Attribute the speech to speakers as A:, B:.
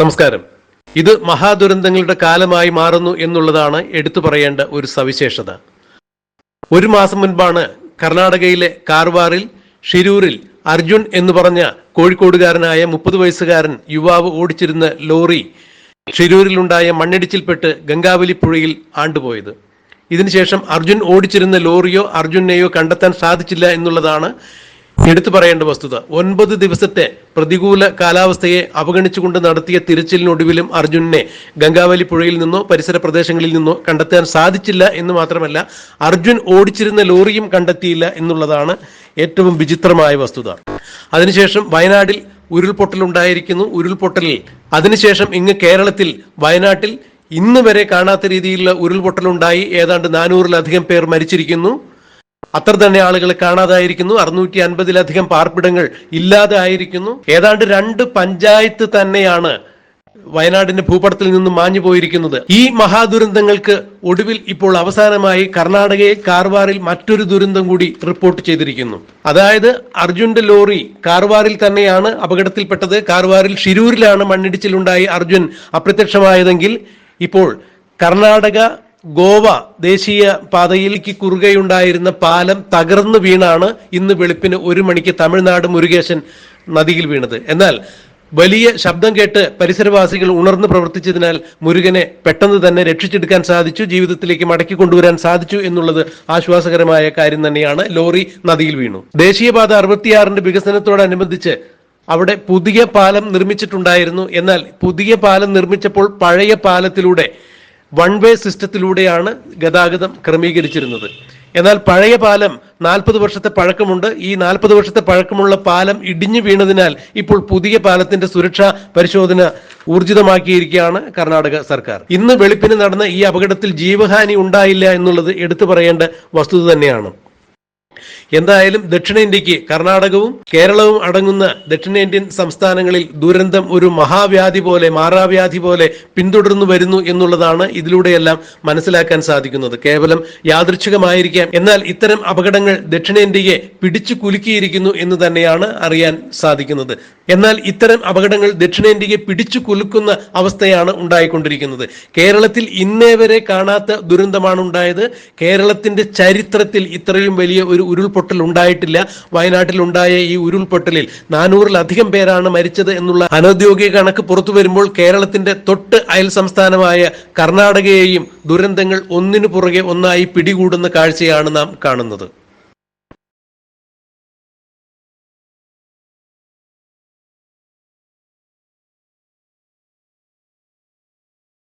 A: നമസ്കാരം. ഇത് മഹാദുരന്തങ്ങളുടെ കാലമായി മാറുന്നു എന്നുള്ളതാണ് എടുത്തു പറയേണ്ട ഒരു സവിശേഷത. ഒരു മാസം മുൻപാണ് കർണാടകയിലെ കാർവാറിൽ ഷിരൂരിൽ അർജുൻ എന്ന് പറഞ്ഞ കോഴിക്കോടുകാരനായ മുപ്പത് വയസ്സുകാരൻ യുവാവ് ഓടിച്ചിരുന്ന ലോറി ഷിരൂരിലുണ്ടായ മണ്ണിടിച്ചിൽപ്പെട്ട് ഗംഗാവലി പുഴയിൽ ആണ്ടുപോയത്. ഇതിനുശേഷം അർജുൻ ഓടിച്ചിരുന്ന ലോറിയോ അർജുനെയോ കണ്ടെത്താൻ സാധിച്ചില്ല എന്നുള്ളതാണ് എടുത്തു പറയേണ്ട വസ്തുത. ഒൻപത് ദിവസത്തെ പ്രതികൂല കാലാവസ്ഥയെ അവഗണിച്ചുകൊണ്ട് നടത്തിയ തിരച്ചിലിനൊടുവിലും അർജുനെ ഗംഗാവലി പുഴയിൽ നിന്നോ പരിസര പ്രദേശങ്ങളിൽ നിന്നോ കണ്ടെത്താൻ സാധിച്ചില്ല എന്ന് മാത്രമല്ല അർജുൻ ഓടിച്ചിരുന്ന ലോറിയും കണ്ടെത്തിയില്ല എന്നുള്ളതാണ് ഏറ്റവും വിചിത്രമായ വസ്തുത. അതിനുശേഷം ഉരുൾപൊട്ടൽ ഉണ്ടായിരിക്കുന്നു ഉരുൾപൊട്ടലിൽ അതിനുശേഷം ഇങ്ങ് കേരളത്തിൽ വയനാട്ടിൽ ഇന്ന് വരെ കാണാത്ത രീതിയിലുള്ള ഉരുൾപൊട്ടലുണ്ടായി. ഏതാണ്ട് നാനൂറിലധികം പേർ മരിച്ചിരിക്കുന്നു. അത്ര തന്നെ ആളുകൾ കാണാതായിരിക്കുന്നു. അറുന്നൂറ്റി അൻപതിലധികം പാർപ്പിടങ്ങൾ ഇല്ലാതെ ആയിരിക്കുന്നു ഏതാണ്ട് രണ്ട് പഞ്ചായത്ത് തന്നെയാണ് വയനാടിന്റെ ഭൂപടത്തിൽ നിന്ന് മാഞ്ഞു പോയിരിക്കുന്നത്. ഈ മഹാദുരന്തങ്ങൾക്ക് ഒടുവിൽ ഇപ്പോൾ അവസാനമായി കർണാടകയിൽ കാർവാറിൽ മറ്റൊരു ദുരന്തം കൂടി റിപ്പോർട്ട് ചെയ്തിരിക്കുന്നു. അതായത് അർജുന്റെ ലോറി കാർവാറിൽ തന്നെയാണ് അപകടത്തിൽപ്പെട്ടത്. കാർവാറിൽ ഷിരൂരിലാണ് മണ്ണിടിച്ചിലുണ്ടായി അർജുൻ അപ്രത്യക്ഷമായതെങ്കിൽ ഇപ്പോൾ കർണാടക ഗോവ ദേശീയ പാതയിലേക്ക് കുറുകയുണ്ടായിരുന്ന പാലം തകർന്നു വീണാണ് ഇന്ന് വെളുപ്പിന് ഒരു മണിക്ക് തമിഴ്നാട് മുരുകേശൻ നദിയിൽ വീണത്. എന്നാൽ വലിയ ശബ്ദം കേട്ട് പരിസരവാസികൾ ഉണർന്ന് പ്രവർത്തിച്ചതിനാൽ മുരുകനെ പെട്ടെന്ന് തന്നെ രക്ഷിച്ചെടുക്കാൻ സാധിച്ചു ജീവിതത്തിലേക്ക് മടക്കി കൊണ്ടുവരാൻ സാധിച്ചു എന്നുള്ളത് ആശ്വാസകരമായ കാര്യം തന്നെയാണ്. ലോറി നദിയിൽ വീണു. ദേശീയപാത അറുപത്തിയാറിന്റെ വികസനത്തോടനുബന്ധിച്ച് അവിടെ പുതിയ പാലം നിർമ്മിച്ചിട്ടുണ്ടായിരുന്നു. എന്നാൽ പുതിയ പാലം നിർമ്മിച്ചപ്പോൾ പഴയ പാലത്തിലൂടെ വൺ വേ സിസ്റ്റത്തിലൂടെയാണ് ഗതാഗതം ക്രമീകരിച്ചിരുന്നത്. എന്നാൽ പഴയ പാലം നാൽപ്പത് വർഷത്തെ പഴക്കമുണ്ട്. ഈ നാൽപ്പത് വർഷത്തെ പഴക്കമുള്ള പാലം ഇടിഞ്ഞു വീണതിനാൽ ഇപ്പോൾ പുതിയ പാലത്തിന്റെ സുരക്ഷാ പരിശോധന ഊർജിതമാക്കിയിരിക്കുകയാണ് കർണാടക സർക്കാർ. ഇന്ന് വെളുപ്പിന് നടന്ന ഈ അപകടത്തിൽ ജീവഹാനി ഉണ്ടായില്ല എന്നുള്ളത് എടുത്തു പറയേണ്ട വസ്തുത തന്നെയാണ്. എന്തായാലും ദക്ഷിണേന്ത്യക്ക് കർണാടകവും കേരളവും അടങ്ങുന്ന ദക്ഷിണേന്ത്യൻ സംസ്ഥാനങ്ങളിൽ ദുരന്തം ഒരു മഹാവ്യാധി പോലെ മാറാവ്യാധി പോലെ പിന്തുടർന്നു വരുന്നു എന്നുള്ളതാണ് ഇതിലൂടെയെല്ലാം മനസ്സിലാക്കാൻ സാധിക്കുന്നത്. കേവലം യാദൃച്ഛികമായിരിക്കാം. എന്നാൽ ഇത്തരം അപകടങ്ങൾ ദക്ഷിണേന്ത്യയെ പിടിച്ചു കുലുക്കിയിരിക്കുന്നു എന്ന് തന്നെയാണ് അറിയാൻ സാധിക്കുന്നത്. എന്നാൽ ഇത്തരം അപകടങ്ങൾ ദക്ഷിണേന്ത്യയെ പിടിച്ചു കുലുക്കുന്ന അവസ്ഥയാണ് ഉണ്ടായിക്കൊണ്ടിരിക്കുന്നത്. കേരളത്തിൽ ഇന്നേ വരെ കാണാത്ത ദുരന്തമാണ് ഉണ്ടായത് കേരളത്തിന്റെ ചരിത്രത്തിൽ ഇത്രയും വലിയ ഒരു ഉരുൾപൊട്ടൽ ഉണ്ടായിട്ടില്ല. വയനാട്ടിൽ ഉണ്ടായ ഈ ഉരുൾപൊട്ടലിൽ നാനൂറിലധികം പേരാണ് മരിച്ചത് എന്നുള്ള അനൌദ്യോഗിക കണക്ക് പുറത്തു വരുമ്പോൾ കേരളത്തിന്റെ തൊട്ട് അയൽ സംസ്ഥാനമായ കർണാടകയെയും ദുരന്തങ്ങൾ ഒന്നിനു പുറകെ ഒന്നായി പിടികൂടുന്ന കാഴ്ചയാണ് നാം കാണുന്നത്.